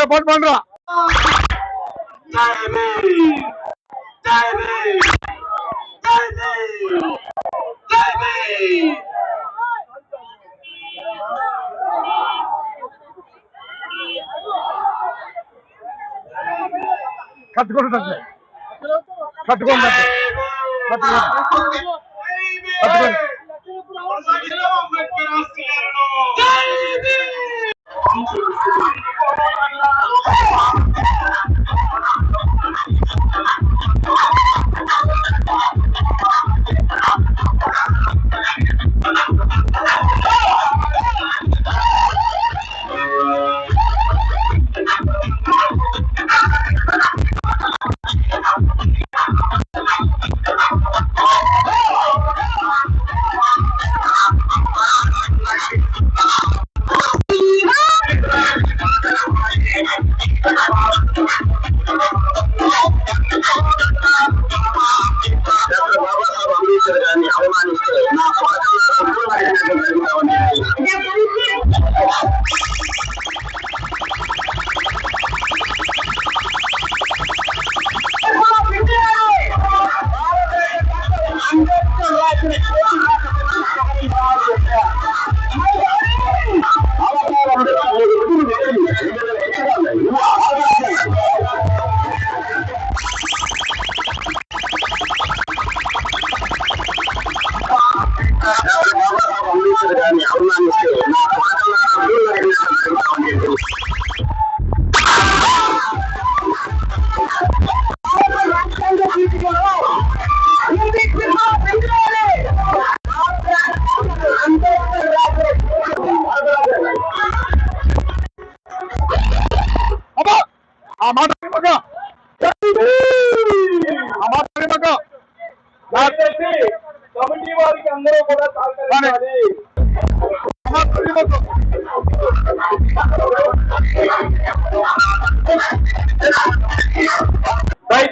రే పోటీ పండురా భీమ్ కట్టుకోండి కట్టుకోండి. కట్టుకోండి.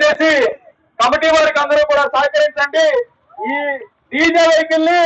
దయచేసి కమిటీ వారికి అందరూ కూడా సహకరించండి. ఈ డీజే వెహికల్ని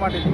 માટે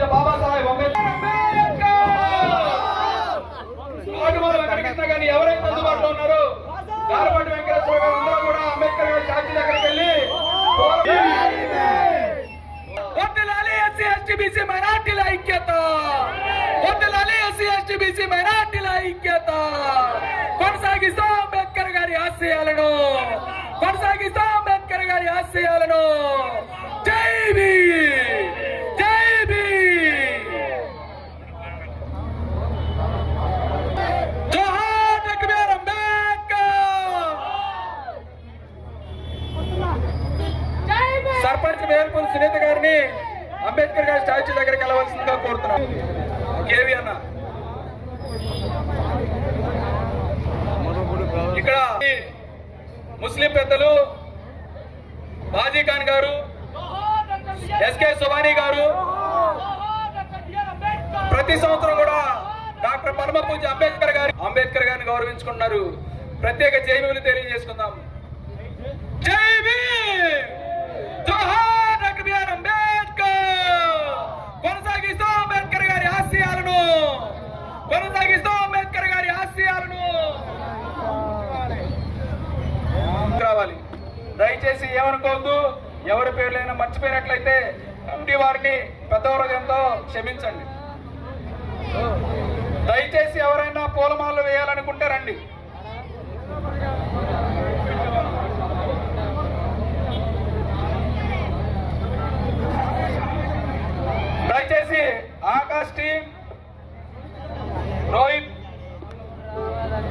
పూజ్య బాబాసాహెబ్ అంబేద్కర్. ఆటోమల వెంకటకృష్ణ గారిని ఎవరైతే అందుబాటులో ఉన్నారో గారపాటి వెంకటేశ్వర గారు అందరూ కూడా అంబేద్కర్ గారి సాక్షి దగ్గరికి వెళ్ళి వడ్డలాలి మైనార్టీల ఐక్యత. వడ్డలాలి ఎస్సీ ఎస్టీ మైనార్టీల ఐక్యత. కొనసాగిస్తూ అంబేద్కర్ గారి ఆశయాలను. కొనసాగిస్తాం అంబేద్కర్ గారి ఆశయాలను జై భీమ్ జై భీమ్ జోహార్ డాక్టర్ బిఆర్ అంబేద్కర్ సర్పంచ్ వేల్పూల్ సునీత గారిని అంబేద్కర్ గారి స్టాచ్యూ దగ్గరికి వెళ్ళవలసిందిగా కోరుతున్నాం కేవీ అన్న ఇక్కడ ముస్లిం పెద్దలు బాజీ ఖాన్ గారు ఎస్కే సుబానీ గారు ప్రతి సంవత్సరం కూడా డాక్టర్ పరమ పూజ అంబేద్కర్ గారి అంబేద్కర్ గారిని గౌరవించుకున్నారు ప్రత్యేక జైవులు తెలియజేసుకుందాం జై భీమ్ జోహార్ అంబేద్కర్ కొనసాగిస్తూ అంబేద్కర్ గారి ఆశయాలను. కొనసాగిస్తూ అంబేద్కర్ గారి ఆశయాలను. రావాలి. దయచేసి ఏమనుకోవద్దు. ఎవరి పేర్లైనా మర్చిపోయినట్లయితే కమిటీ వారిని పెద్ద క్షమించండి. దయచేసి ఎవరైనా పూలమాలలు వేయాలనుకుంటే రండి దయచేసి ఆకాష్ టీం రోహిత్.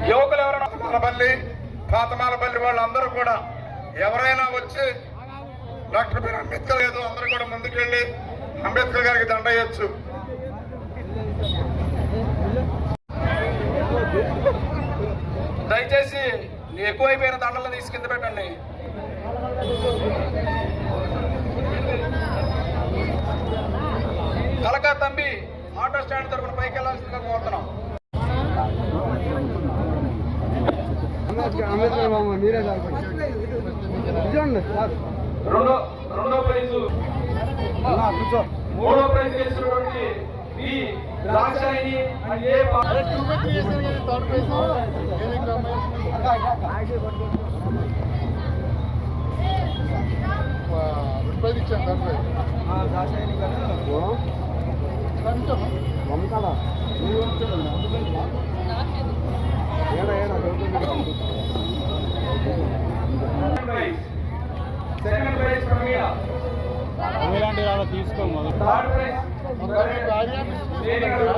యువకులు ఎవరైనా పాతమాలపల్లి వాళ్ళందరూ కూడా ఎవరైనా వచ్చి డాక్టర్ బిఆర్ అంబేద్కర్ లేదు అందరూ కూడా ముందుకెళ్ళి అంబేద్కర్ గారికి దండ వేయొచ్చు. దయచేసి ఎక్కువైపోయిన దండలు తీసి కింద పెట్టండి. కలకా తంబి. ఆటో స్టాండ్ తరపున పైకి వెళ్ళాల్సిందిగా కోరుతున్నాం. రెండో రెండో ప్రైజు. మూడో ప్రైజ్ గెలిచినటువంటి ప్రైజ్ సెకండ్ ప్రైజ్ ప్రమీల ఇలాంటి అలా తీసుకో మొదలు థర్డ్ ప్రైజ్ నేను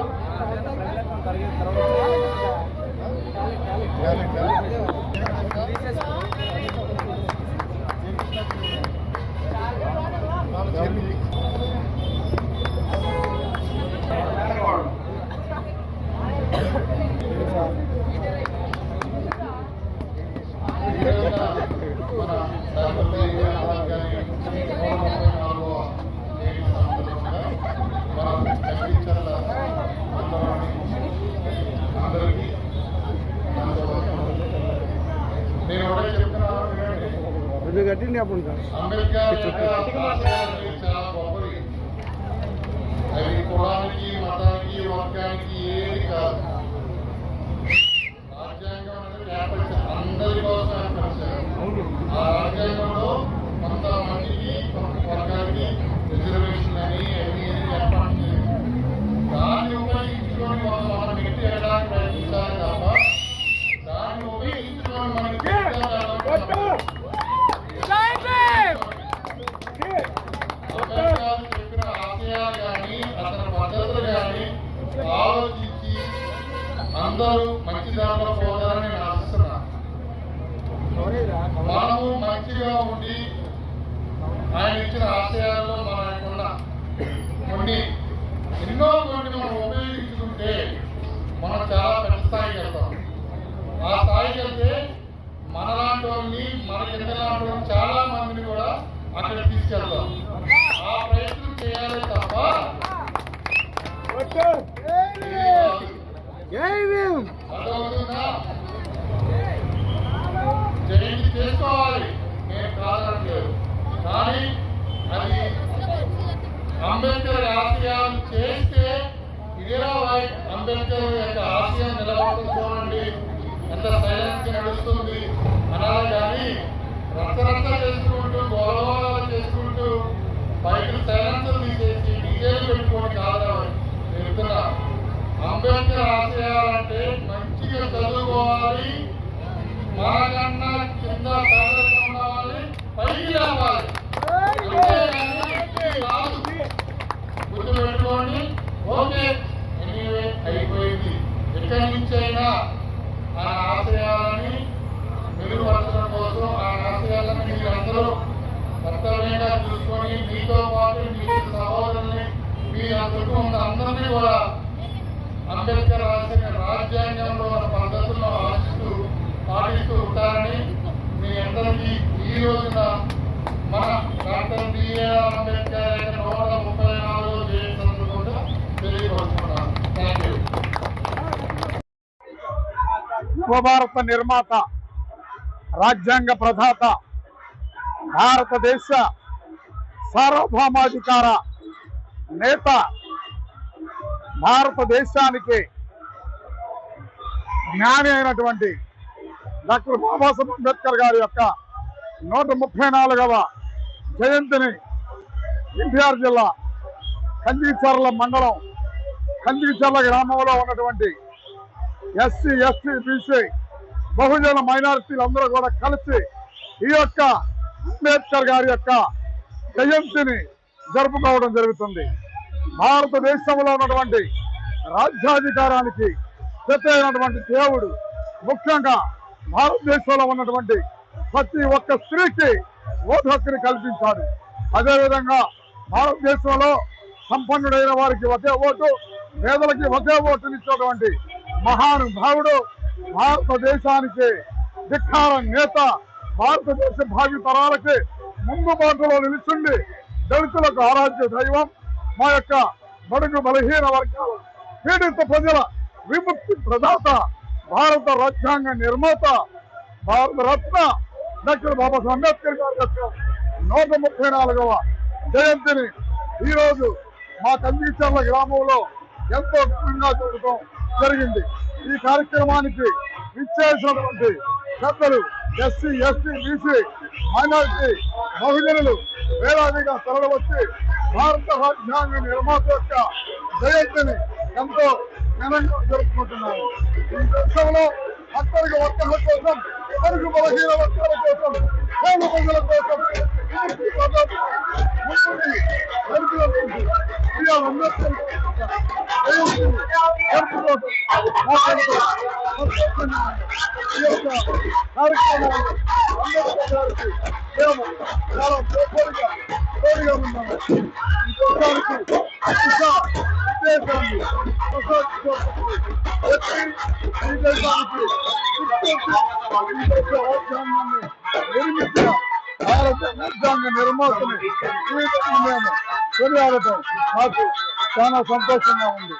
వాళ్ళని చాలా మందిని కూడా అక్కడ తీసుకెళ్తాం ఆ ప్రయత్నం చేయాలి తప్ప చేసుకోవాలి. నేను కాదనట్లేదు కానీ అది అంబేద్కర్ ఆశయాలు చేస్తే వై- అంబేద్కర్ యొక్క ఆశయం నిలబడటం చూడండి ఎంత సైలెన్స్ నడుస్తుంది అనాలి కానీ రచ్చరచ్చ చేసుకుంటూ గొడవలు చేసుకుంటూ బయట సైలెన్స్ తీసేసి డీజేలు పెట్టుకొని కాదు చెప్తున్నా అంబేద్కర్ ఆశయాలంటే మంచిగా చదువుకోవాలి మనకన్నా కింద పేదరికం పైకి రావాలి భారత నిర్మాత రాజ్యాంగ ప్రధాత భారతదేశ సార్వభౌమాధికార నేత భారతదేశానికి జ్ఞాని అయినటువంటి డాక్టర్ బాబాసాహెబ్ అంబేద్కర్ గారి యొక్క నూట ముప్పై నాలుగవ జయంతిని ఎన్టీఆర్ జిల్లా కందిచర్ల మండలం కందిచర్ల గ్రామంలో ఉన్నటువంటి ఎస్సీ ఎస్టీ బీసీ బహుజన మైనారిటీలు అందరూ కూడా కలిసి ఈ యొక్క అంబేద్కర్ గారి యొక్క జయంతిని జరుపుకోవడం జరుగుతుంది. భారతదేశంలో ఉన్నటువంటి రాజ్యాధికారానికి ప్రతి అయినటువంటి దేవుడు ముఖ్యంగా భారతదేశంలో ఉన్నటువంటి ప్రతి ఒక్క స్త్రీకి ఓటు హక్కుని కల్పించాడు. అదేవిధంగా భారతదేశంలో సంపన్నుడైన వారికి ఒకే ఓటు పేదలకి ఒకే ఓటునిచ్చినటువంటి మహానుభావుడు భారతదేశానికి ధిక్కార నేత భారతదేశ భావి తరాలకి ముందు బాటలో నిలుచుండి దళితులకు ఆరాధ్య దైవం మా యొక్క బడుగు బలహీన వర్గాల పీడిత ప్రజల విముక్తి ప్రదాత భారత రాజ్యాంగ నిర్మాత భారత రత్న డాక్టర్ బాబాసాహెబ్ అంబేద్కర్ గారి యొక్క నూట ముప్పై నాలుగవ జయంతిని ఈ రోజు మా కందిచర్ల గ్రామంలో ఎంతో ఘనంగా జరగడం జరిగింది. ఈ కార్యక్రమానికి విచ్చేసినటువంటి పెద్దలు ఎస్సీ ఎస్టీ బీసీ మైనారిటీ మహిళలు వేలాదిగా తరలివచ్చి భారత రాజ్యాంగ నిర్మాత యొక్క జయంతిని ఎంతో ఘనంగా జరుపుకుంటున్నారు. ఈ దేశంలో అందరికి వర్గాల కోసం అరుగు బలహీన వర్గాల కోసం పేద ప్రజల కోసం విముక్తి పద్ధతి ముందుండి నడుపుతుంది. బిఆర్ అంబేద్కర్ జయంతిని జరుపుకోవడం మాట్లాడుతూ సంతోషంగా ఉంది. ఈ యొక్క కార్యక్రమాన్ని అంబేద్కర్ గారికి మేము చాలా తోడుగా తోడుగా ఉన్నాము ఈ దేశానికి దిశ విదేశాన్ని ప్రసాదించబడుతుంది. వచ్చి ఈ దేశానికి విస్తృతి ఈ దేశ రాజ్యాంగాన్ని నిర్మించిన భారత రాజ్యాంగ నిర్మాతని ఈ విధంగా మేము కొనియాడటం నాకు చాలా సంతోషంగా ఉంది